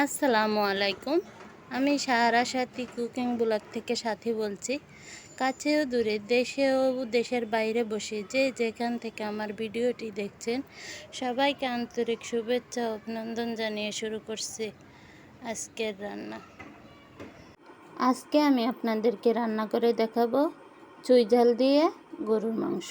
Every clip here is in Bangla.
আসসালামু আলাইকুম। আমি সাহারা সাথী কুকিং ব্লগ থেকে সাথী বলছি। কাছেও দূরে দেশেও দেশের বাইরে বসে যে যেখান থেকে আমার ভিডিওটি দেখছেন, সবাইকে আন্তরিক শুভেচ্ছা অভিনন্দন জানিয়ে শুরু করছি আজকের রান্না। আজকে আমি আপনাদেরকে রান্না করে দেখাবো চুই ঝাল দিয়ে গরুর মাংস।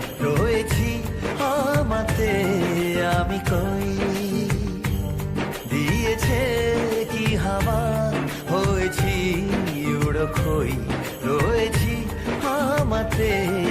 আমাতে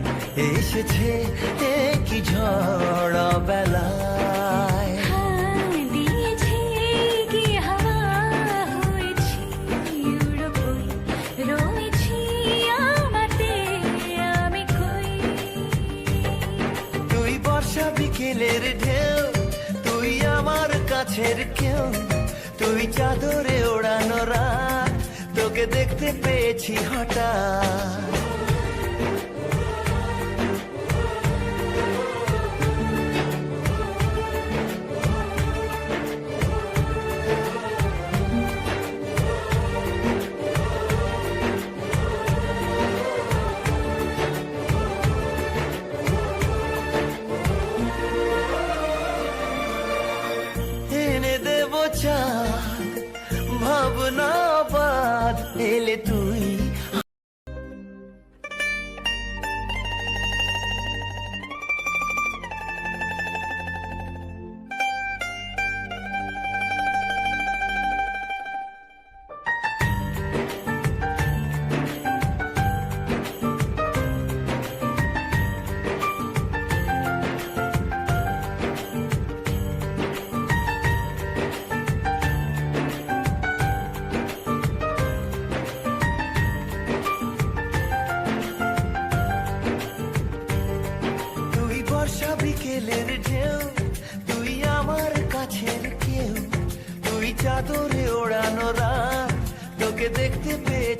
এসেছে কি ঝড় বেলায়। তুই বর্ষা বিকেলের ঢেউ তুই আমার কাছের কেউ তুই চাদরে ওড়ানো রাত তোকে দেখতে পেয়েছি হঠাৎ।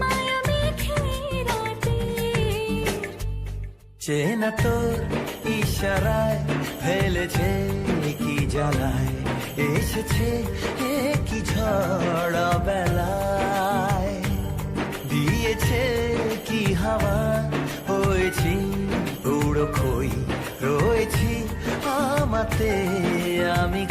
মায়া মেখে রাতে। চেনা তোর ইশারায় ফেলেছে কি জ্বালায় এসেছে কি ঝড় বেলায়। দিয়েছে কি হাওয়া হয়েছি খই রয়েছি আমাতে আমি